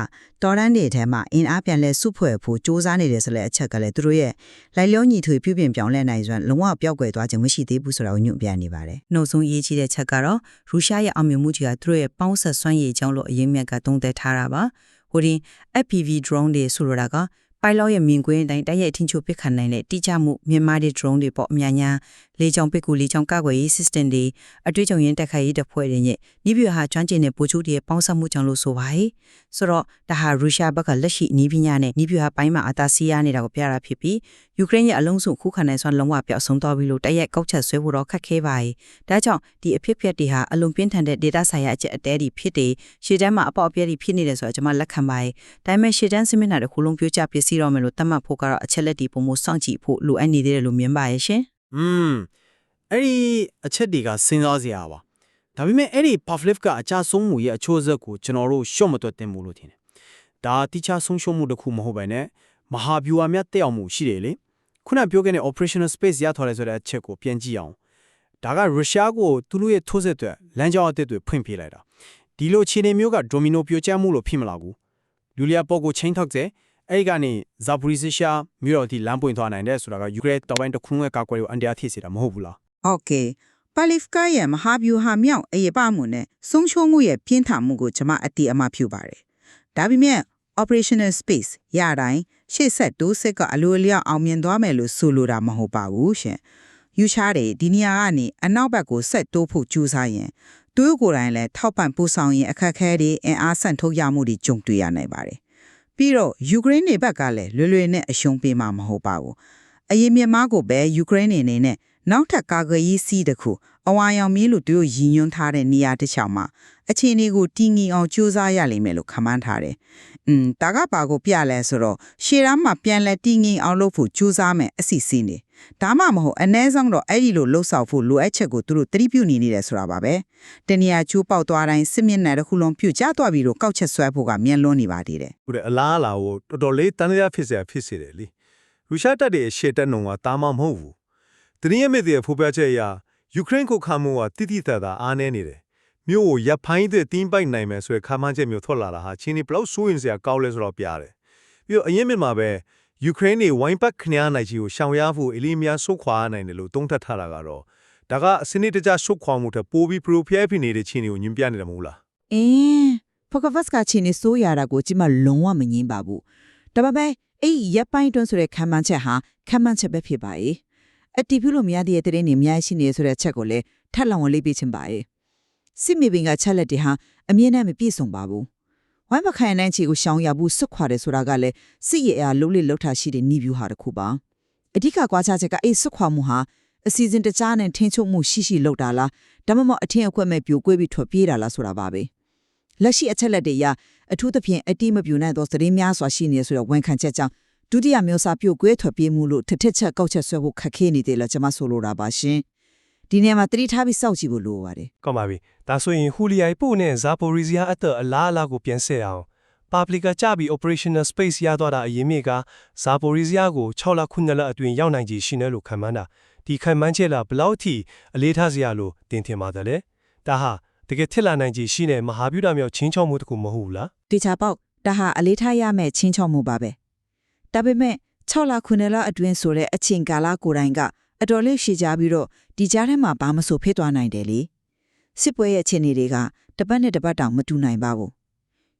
တော်ရန်တွေထဲမှာအင်အားပြန်လဲစုဖွဲ့ဖို့စ조사နေတယ်ဆိုတဲ့အချက်ကလည်းသူတို့ရဲ့လိုက်လျောညီထွေပြုပြင်ပြောင်းလဲနိုင်စွမ်းလုံးဝပျောက်ကွယ်သွားခြင်းမရှိသေးဘူးဆိုတာကိုညွှန်ပြနေပါတယ်။နှုတ်ဆုံးရေးချတဲ့ချက်ကတော့ရုရှားရဲ့အောင်မြင်မှုကြီးကသူတို့ရဲ့ပေါင်းဆက်စွမ်းရည်ကြောင့်လို့အရင်မြက်ကသုံးသပ်ထားတာပါ။ ဟိုဒီ FPV drone တွေဆိုလိုတာက ပိုင်လော့ရဲ့မြင်ကွင်းတိုင်းတိုက်ရိုက်ထင်းချိုပစ်ခတ်နိုင်တဲ့တိကျမှုမြန်မာတဲ့ drone တွေပေါ့အများညာလေကြောင်ပစ်ကူလေကြောင်ကာကွယ်ရေး system တွေအတွေ့အကြုံရင်းတက်ခိုက်ရေးတပ်ဖွဲ့တွေရဲ့နီးပြဟာကျွမ်းကျင်တဲ့ပိုချိုးတွေရဲ့ပေါင်းစပ်မှုကြောင့်လို့ဆိုပါဟိဆိုတော့ဒါဟာရုရှားဘက်ကလက်ရှိနီးပညာနဲ့နီးပြဟာပိုင်းမှာအသာစီးရနေတာကိုပြတာဖြစ်ပြီးယူကရိန်းရဲ့အလုံးစုံခုခံနိုင်စွမ်းလုံးဝပျောက်ဆုံးသွားပြီလို့တိုက်ရိုက်ကောက်ချက်ဆွဲဖို့တော့ခက်ခဲပါ යි ဒါကြောင့်ဒီအဖြစ်အပျက်တွေဟာအလွန်ပြင်းထန်တဲ့ data ဆိုင်ရာအချက်အတဲတွေဖြစ်တယ်ရှေ့တန်းမှာအပေါက်အပြဲတွေဖြစ်နေတယ်ဆိုတော့ကျွန်မလက်ခံပါ යි ဒါပေမဲ့ရှေ့တန်းစမစ်နာတစ်ခုလုံးပြိုကျပစ္စည်းတော့မယ်လို့သတ်မှတ်ဖို့ကတော့အချက်လက်တွေပုံမစောင့်ကြည့်ဖို့လိုအပ်နေသေးတယ်လို့မြင်ပါရဲ့ရှင်อืมအဲ့ဒီအချက်တွေကစဉ်းစားစရာပါဒါပေမဲ့အဲ့ဒီ Pavlov ကအကြဆုံးမှုရဲ့အချိုးဆက်ကိုကျွန်တော်တို့ရှော့မတွက်တင်ဘူးလို့ထင်တယ်ဒါတိကျဆုံးရှုံးမှုတစ်ခုမဟုတ်ပဲနဲ့မဟာဗျူဟာမြတ်တက်အောင်မှုရှိတယ်လေခုနပြောခဲ့တဲ့ operational space ရထားတယ်ဆိုတဲ့အချက်ကိုပြန်ကြည့်အောင်ဒါကရုရှားကိုသူတို့ရဲ့ထိုးစစ်တွေလမ်းကြောင်းအသစ်တွေဖွင့်ပြလိုက်တာဒီလိုခြေနေမျိုးကဒိုမီနိုပြိုကျမှုလို့ဖြစ်မလာဘူးလူလျာပေါ်ကိုချိန်ထောက်တဲ့ အဲ့ကနေဇာပရီဇီရှာမြို့တော်ထိလမ်းပွင့်သွားနိုင်တယ်ဆိုတာကယူကရိန်းတော်ပိုင်းတစ်ခုရဲ့ကာကွယ်ရေးအန်တရာထိစေတာမဟုတ်ဘူးလား။ Okay ပါလီဖ်ကာရဲ့မဟာဗျူဟာမြောက်အရေးပါမှုနဲ့ဆုံးရှုံးမှုရဲ့ပြင်းထန်မှုကိုကျွန်မအတိအမှပြုပါတယ်။ဒါပေမဲ့ operational space ရတိုင်းရှေ့ဆက်ဒိုးစစ်ကအလိုအလျောက်အောင်မြင်သွားမယ်လို့ဆိုလိုတာမဟုတ်ပါဘူးရှင်။ယူရှားတယ်ဒီနေရာကနေအနောက်ဘက်ကိုဆက်တိုးဖို့ကြိုးစားရင်သူ့ကိုယ်တိုင်လည်းထောက်ပံ့ပို့ဆောင်ရင်အခက်အခဲတွေအင်အားဆန့်ထုတ်ရမှုတွေကြုံတွေ့ရနိုင်ပါတယ် ပြီးတော့ယူကရိန်းနေဘက်ကလည်းလွယ်လွယ်နဲ့အရှုံးပေးမှာမဟုတ်ပါဘူးအရင်မြန်မာကိုပဲယူကရိန်းနေနေနဲ့နောက်ထပ်ကာကွယ်ရေးစီးတစ်ခုအဝါရောင်မင်းလို့သူတို့ရည်ညွှန်းထားတဲ့နေရာတစ်ချောင်းမှာအခြေအနေကိုတည်ငြိမ်အောင်ကြိုးစားရလိမ့်မယ်လို့ခန့်မှန်းထားတယ်။อืมဒါကပါကိုပြလဲဆိုတော့ရှေ့ရမ်းမှာပြန်လဲတည်ငြိမ်အောင်လုပ်ဖို့ကြိုးစားမယ်အစီအစဉ်နေ။ ဒါမှမဟုတ်အ ਨੇ ဆုံးတော့အဲ့ဒီလိုလှုပ်ဆောင်ဖို့လိုအပ်ချက်ကိုသူတို့သတိပြုနေနေတယ်ဆိုတာပါပဲ။တနေရာချိုးပေါက်သွားတိုင်းစစ်မျက်နှာတစ်ခုလုံးပြုတ်ကျသွားပြီးတော့ကောက်ချက်ဆွဲဖို့ကမြန်လွန်းနေပါသေးတယ် ဟုတ်တယ်အလားအလာကိုတော်တော်လေးတန်တရားဖြစ်เสียဖြစ်စေတယ်လေရုရှားတပ်တွေရှေ့တက်နှုံကတာမမဟုတ်ဘူးတနည်းအားဖြင့်ဒီဖော်ပြချက်အရယူကရိန်းကိုခါမှုကတိတိတတ်တာအားနည်းနေတယ်မြို့ကိုရပ်ဖိုင်းတဲ့တင်းပိုက်နိုင်မယ်ဆိုရယ်ခါမှန်းချက်မျိုးထွက်လာတာဟာချင်းဒီဘလောက်စိုးရင်စရာကောင်းလဲဆိုတော့ပြရတယ်ပြီးတော့အရင်မြင်မှာပဲ ယူကရိန်းနေဝိုင်းပတ်ခညာနိုင်ကြီးကိုရှောင်ရဖို့အလီမီယာဆုတ်ခွာနိုင်တယ်လို့သုံးသပ်ထားတာကတော့ဒါကအစနစ်တကျဆုတ်ခွာမှုထက်ပိုပြီးပရိုဖျဲဖြစ်နေတဲ့ချင်းတွေကိုညွှန်ပြနေတယ်မဟုတ်လားအင်းဖိုကဗတ်ကချင်းနေဆိုးရတာကိုကျမလုံးဝမငင်းပါဘူးဒါပေမဲ့အဲ့ဒီရပ်ပိုင်းတွန်းဆိုတဲ့ခံမှန်းချက်ဟာခံမှန်းချက်ပဲဖြစ်ပါရဲ့အတီးပြုလို့မရတဲ့တဲ့နေအများရှိနေဆိုတဲ့ချက်ကိုလည်းထပ်လောင်ဝင်လေးပေးချင်ပါရဲ့စစ်မြေပြင်ကချက်လက်တွေဟာအမြင့်နဲ့မပြည့်စုံပါဘူး ဝိုင်းပခိုင်နိုင်ချီကိုရှောင်ရဘူးစွတ်ခွာတယ်ဆိုတာကလည်းစစ်ရဲ့အားလုံးလေးလှုပ်ထားရှိတဲ့နီးဗျူဟာတစ်ခုပါအဓိကကွာခြားချက်ကအဲ့စွတ်ခွာမှုဟာအစီအစဉ်တကြားနဲ့ထင်းချုပ်မှုရှိရှိလုပ်တာလားဒါမှမဟုတ်အထင်အခွက်မဲ့ပြိုကွေးပြီးထွက်ပြေးတာလားဆိုတာပါပဲလက်ရှိအချက်လက်တွေအရအထူးသဖြင့်အတိမပြူနိုင်သောသတင်းများစွာရှိနေဆိုတော့ဝန်ခံချက်ကြောင့်ဒုတိယမျိုးစားပြိုကွဲထွက်ပြေးမှုလို့ထထက်ချက်ကောက်ချက်ဆွဲဖို့ခက်ခဲနေတယ်လို့ကျွန်မဆိုလိုတာပါရှင် ဒီနေရာမှာသတိထားပြီးစောင့်ကြည့်ဖို့လိုပါတယ်ကောင်းပါပြီဒါဆိုရင်ဟူလီယိုင်ပို့နဲ့ဇာပိုရီဇီယာအတအလားအလာကိုပြန်ဆက်အောင်ပါပလီကကြပြီး operational space ရသွားတာအရင်မြစ်ကဇာပိုရီဇီယာကို6လခုနှစ်လအတွင်းရောက်နိုင်ကြရှိနေလို့ခံမှန်းတာဒီခံမှန်းချက်လာဘလောက်ထိအလေးထားစရာလို့တင်ထင်ပါတယ်လေဒါဟာတကယ်ထစ်လာနိုင်ကြရှိနေမဟာဗျူတာမြောက်ချင်းချောမှုတစ်ခုမဟုတ်ဘူးလားတေချာပေါက်ဒါဟာအလေးထားရမယ့်ချင်းချော့မှုပါပဲဒါပေမဲ့6လခုနှစ်လအတွင်းဆိုတဲ့အချိန်ကာလကိုယ်တိုင်က အတော်လေးရှည်ကြပြီးတော့ဒီကြားထဲမှာဘာမဆိုဖြစ်သွားနိုင်တယ်လေစစ်ပွဲရဲ့အခြေအနေတွေကတပတ်နဲ့တပတ်တောင်မတူနိုင်ပါဘူး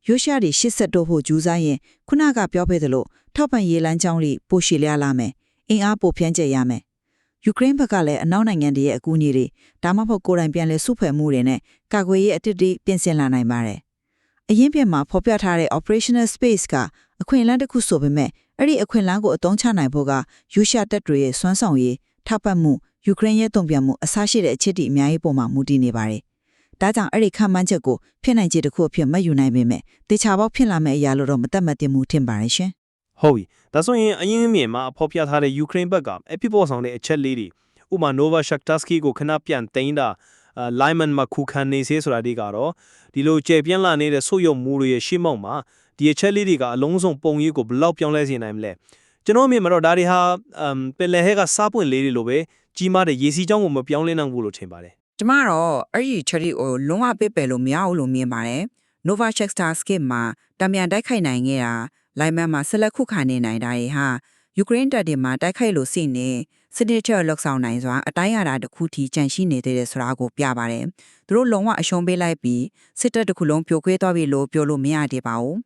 ရွှရှားတွေ80တိုးဖို့ကြိုးစားရင်ခုနကပြောခဲ့သလိုထောက်ပံ့ရေးလမ်းကြောင်းတွေပိုရှည်လျားလာမယ်အင်အားပိုဖြန့်ကျက်ရမယ်ယူကရိန်းဘက်ကလည်းအနောက်နိုင်ငံတွေရဲ့အကူအညီတွေဒါမှမဟုတ်ကိုယ်တိုင်ပြန်လဲစုဖွဲ့မှုတွေနဲ့ကာကွယ်ရေးအတစ်တွေပြင်ဆင်လာနိုင်ပါတယ်အရင်ပြန်မှာဖော်ပြထားတဲ့ operational space ကအခွင့်အလမ်းတစ်ခုဆိုပေမဲ့အဲ့ဒီအခွင့်အလမ်းကိုအသုံးချနိုင်ဖို့ကယူရှာတက်တွေရဲ့စွမ်းဆောင်ရည် ထောက်ပံ့မှုယူကရိန်းရဲ့တုံ့ပြန်မှုအဆရှိတဲ့အချက်တွေအများကြီးပေါ်မှာမူတည်နေပါတယ်။ဒါကြောင့်အဲ့ဒီခံမှန်းချက်ကိုဖြစ်နိုင်ခြေတစ်ခုအဖြစ်မှတ်ယူနိုင်ပေမဲ့တေချာပေါက်ဖြစ်လာမယ့်အရာလို့တော့မသက်မတင်မှုထင်ပါတယ်ရှင်ဟုတ်ပြီဒါဆိုရင်အရင်အမြင်မှာအဖော်ပြထားတဲ့ယူကရိန်းဘက်ကအဖြစ်ပေါ်ဆောင်တဲ့အချက်လေးတွေဥပမာ Nova Shaktarsky ကိုခဏပြန်သိမ်းတာအာ Lyman မှာခုခံနေစေးဆိုတာတွေကတော့ဒီလိုကျေပြန့်လာနေတဲ့ဆုတ်ယုံမှုတွေရဲ့ရှေ့မောက်မှာဒီအချက်လေးတွေကအလုံးစုံပုံရိပ်ကိုဘယ်လောက်ပြောင်းလဲစေနိုင်မလဲ ကျွန်တော်အမြင်မှာတော့ဒါတွေဟာအမ်ပင်လယ်ဟဲကစားပွင့်လေးတွေလိုပဲကြီးမားတဲ့ရေစီးကြောင်းကိုမပြောင်းလဲနိုင်ဘူးလို့ထင်ပါတယ်ကျမတော့အဲ့ဒီ cherry ကိုလုံးဝပစ်ပယ်လို့မရဘူးလို့မြင်ပါတယ် Nova Shakespeare Skip မှာတံမြန်တိုက်ခိုက်နိုင်ခဲ့တာလိုင်မန်မှာဆက်လက်ခုခံနေနိုင်တာတွေဟာယူကရိန်းတပ်တွေမှာတိုက်ခိုက်လို့စိနေစနစ်ချလောက်ဆောင်နိုင်စွာအတိုင်းအတာတစ်ခုထိကြန့်ရှိနေသေးတယ်ဆိုတာကိုပြပါတယ်သူတို့လုံးဝအရှုံးပေးလိုက်ပြီးစစ်တပ်တစ်ခုလုံးပြိုကွဲသွားပြီလို့ပြောလို့မရသေးပါဘူး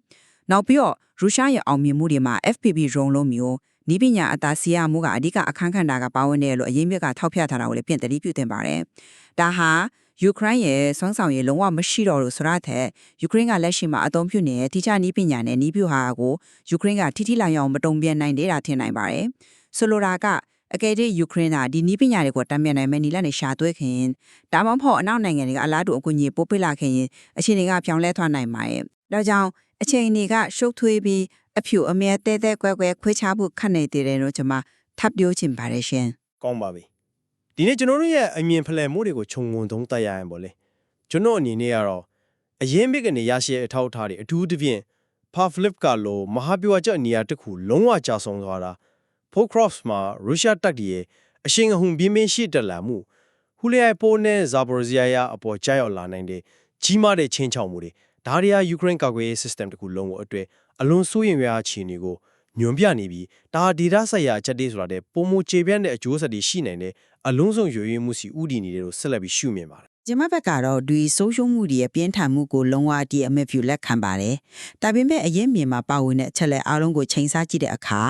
နောက်ပြီးတော့ရုရှားရဲ့အောင်မြင်မှုတွေမှာ FPV drone လုံးမျိုးနီးပညာအသားစီရမှုကအဓိကအခန်းကဏ္ဍကပါဝင်တယ်လို့အရင်မြက်ကထောက်ပြထားတာကိုလည်းပြင်သတိပြုတင်ပါတယ်။ဒါဟာယူကရိန်းရဲ့စွမ်းဆောင်ရည်လုံးဝမရှိတော့လို့ဆိုရတဲ့ယူကရိန်းကလက်ရှိမှာအသုံးပြုနေတဲ့တိကျနီးပညာနဲ့နီးပြဟာကိုယူကရိန်းကထိထိလာရောက်မတုံ့ပြန်နိုင်သေးတာထင်နိုင်ပါတယ်။ဆိုလိုတာကအကယ်၍ယူကရိန်းကဒီနီးပညာတွေကိုတံပြန်နိုင်မယ့်နီလနဲ့ရှာသွဲခင်ဒါမှမဟုတ်အနောက်နိုင်ငံတွေကအလားတူအကူအညီပို့ပေးလာခင်အခြေအနေကပြောင်းလဲသွားနိုင်ပါတယ်။ဒါကြောင့် အချိန်တွေကရှုပ်ထွေးပြီးအဖြူအမြဲတဲတဲကွဲကွဲခွေးချဖို့ခက်နေသေးတယ်လို့ကျွန်မထပ်ပြောချင်ပါတယ်ရှင်ကောင်းပါပြီဒီနေ့ကျွန်တော်တို့ရဲ့အမြင်ဖလှယ်မှုတွေကိုခြုံငုံသုံးသပ်ရရင်ပေါ့လေကျွန်တော်အနေနဲ့ကတော့အရင်ဘစ်ကနေရရှိတဲ့အထောက်အထားတွေအထူးသဖြင့် Pavlov ကလိုမဟာဗျူဟာချက်အနီယာတစ်ခုလုံးဝကြာဆုံးသွားတာ Pokrovs မှာရုရှားတပ်တွေရဲ့အရှင်အဟုန်ပြင်းပြင်းရှိတက်လာမှုဟူလီယိုင်ပိုနဲ့ဇာပိုရိုဇီယာယာအပေါ်ကြားရောက်လာနိုင်တဲ့ကြီးမားတဲ့ချင်းချောင်မှုတွေ ဒါတွေဟာယူကရိန်းကာကွယ်ရေး system တစ်ခုလုံးကိုအတွက်အလွန်စိုးရိမ်ရအခြေအနေကိုညွန်ပြနေပြီးဒါဟာဒေတာဆိုင်ရာအချက်တွေဆိုတာတဲ့ပုံမခြေပြန့်တဲ့အကျိုးဆက်တွေရှိနိုင်တဲ့အလုံးစုံရွေရွေမှုစီဥတည်နေတယ်လို့ဆက်လက်ပြီးရှုမြင်ပါတယ် ကျမဘက်ကတော့ဒီဆိုရှယ်မှုတွေရဲ့ပြင်းထန်မှုကိုလုံးဝအတိအမဲ့ဖြူလက်ခံပါတယ်။ဒါပေမဲ့အရင်မြင်မှာပါဝင်တဲ့အချက်လက်အားလုံးကိုချိန်ဆကြည့်တဲ့အခါ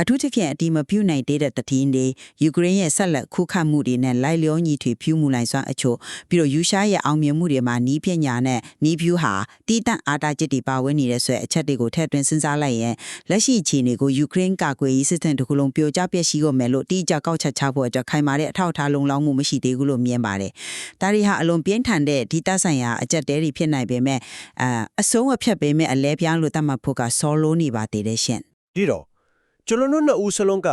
အထူးသဖြင့်အတိမဖြူနိုင်သေးတဲ့တတိင်းတွေယူကရိန်းရဲ့ဆက်လက်ခုခံမှုတွေနဲ့လိုက်လျောညီထွေဖြူမှုနိုင်စွမ်းအချို့ပြီးတော့ယူရှားရဲ့အောင်မြင်မှုတွေမှာနီးပညာနဲ့နီးဖြူဟာတီးတန့်အားတာချက်တွေပါဝင်နေတဲ့ဆွဲအချက်တွေကိုထည့်သွင်းစဉ်းစားလိုက်ရင်လက်ရှိအခြေအနေကိုယူကရိန်းကာကွယ်ရေးစစ်တပ်တစ်ခုလုံးပြိုကျပျက်စီးကုန်မယ်လို့တိကျကောက်ချက်ချဖို့အတွက်ခိုင်မာတဲ့အထောက်အထားလုံလောက်မှုမရှိသေးဘူးလို့မြင်ပါတယ်။ဒါတွေဟာအလွန်ပြင်းထန်တဲ့ဒီတဆိုင်ရာအကြက်တဲတွေဖြစ်နိုင်ပေမဲ့အာအဆုံးအဖြတ်ပေမဲ့အလဲပြားလို့တတ်မှတ်ဖို့ကစောလို့နေပါသေးတယ်ရှင်ဒီတော့ကျွန်တော်တို့နှစ်ဦးစလုံးက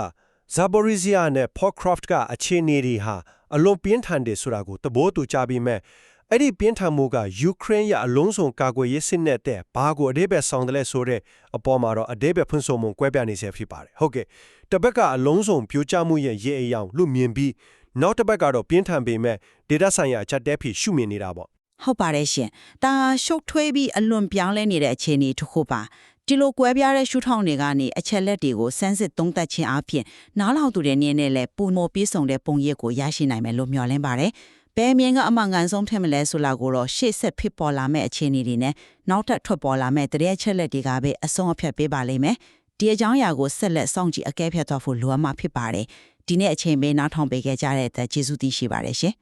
Zaporizhia နဲ့ Pokrovsk ကအခြေအနေတွေဟာအလွန်ပြင်းထန်တယ်ဆိုတာကိုသဘောတူကြပြီးမဲ့အဲ့ဒီပြင်းထန်မှုကယူကရိန်းရဲ့အလုံးစုံကာကွယ်ရေးစစ်နဲ့တဲ့ဘာကိုအဓိပ္ပာယ်ဆောင်တယ်လဲဆိုတဲ့အပေါ်မှာတော့အဓိပ္ပာယ်ဖွင့်ဆိုမှုကွဲပြားနေစေဖြစ်ပါတယ်ဟုတ်ကဲ့တစ်ဘက်ကအလုံးစုံပြိုကျမှုရဲ့ရေအယောင်လူမြင်ပြီး နောက်တစ်ဘက်ကတော့ပြင်းထန်ပေမဲ့ဒေတာဆိုင်ရာအချက်တဲဖြစ်ရှုမြင်နေတာပေါ့ဟုတ်ပါတယ်ရှင်ဒါရှုပ်ထွေးပြီးအလွန်ပြောင်းလဲနေတဲ့အခြေအနေတစ်ခုပါဒီလိုကွဲပြားတဲ့ရှုထောင့်တွေကနေအချက်လက်တွေကိုစမ်းစစ်သုံးသပ်ခြင်းအပြင်နားလောက်သူတဲ့နည်းနဲ့လဲပုံမပြေဆုံးတဲ့ပုံရိပ်ကိုရရှိနိုင်မယ်လို့မျှော်လင့်ပါတယ်ဘယ်မြင်ကအမှန်ကန်ဆုံးထင်မလဲဆိုလာကိုတော့ရှေ့ဆက်ဖြစ်ပေါ်လာမယ့်အခြေအနေတွေနဲ့နောက်ထပ်ထွက်ပေါ်လာမယ့်တရေချက်လက်တွေကပဲအဆုံးအဖြတ်ပေးပါလိမ့်မယ်ဒီအကြောင်းအရာကိုဆက်လက်စောင့်ကြည့်အကဲဖြတ်သွားဖို့လိုအပ်မှာဖြစ်ပါတယ် ဒီနေ့အချိန်ပေးနောက်ထောင်ပေးခဲ့ကြတဲ့အတွက်ကျေးဇူးတင်ရှိပါတယ်ရှင်